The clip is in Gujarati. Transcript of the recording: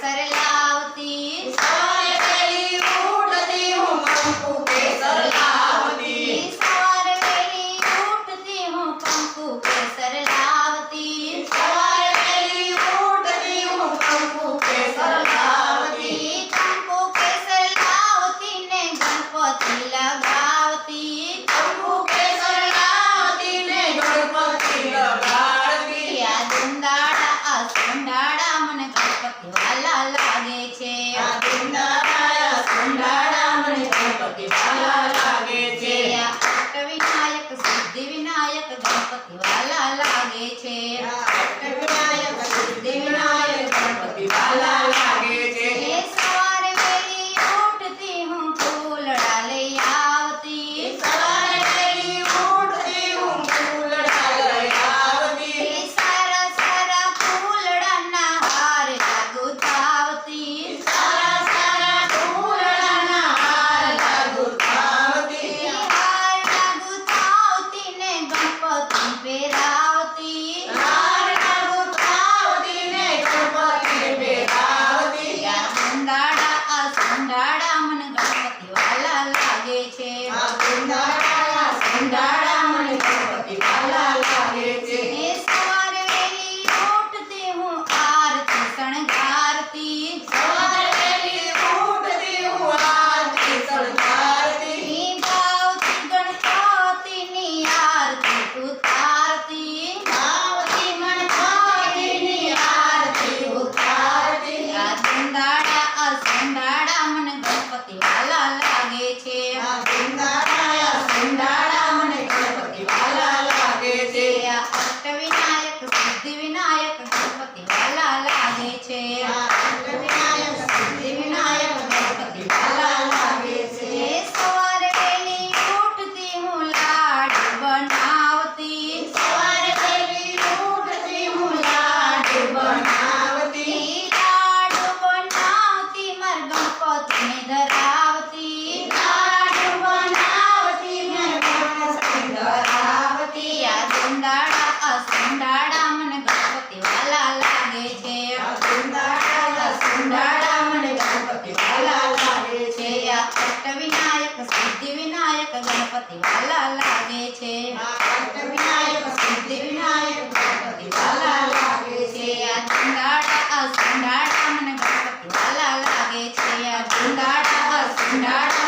estar en ખંડાળા મને ગણપતિ વાલા લાગે છે. આ ગણપતિ વાલા લાગે છે. આ ગણપતિ વાલા લાગે છે. આ ખંડાળા આ ખંડાળા મને ગણપતિ વાલા લાગે છે. આ ખંડાળા આ ખંડાળા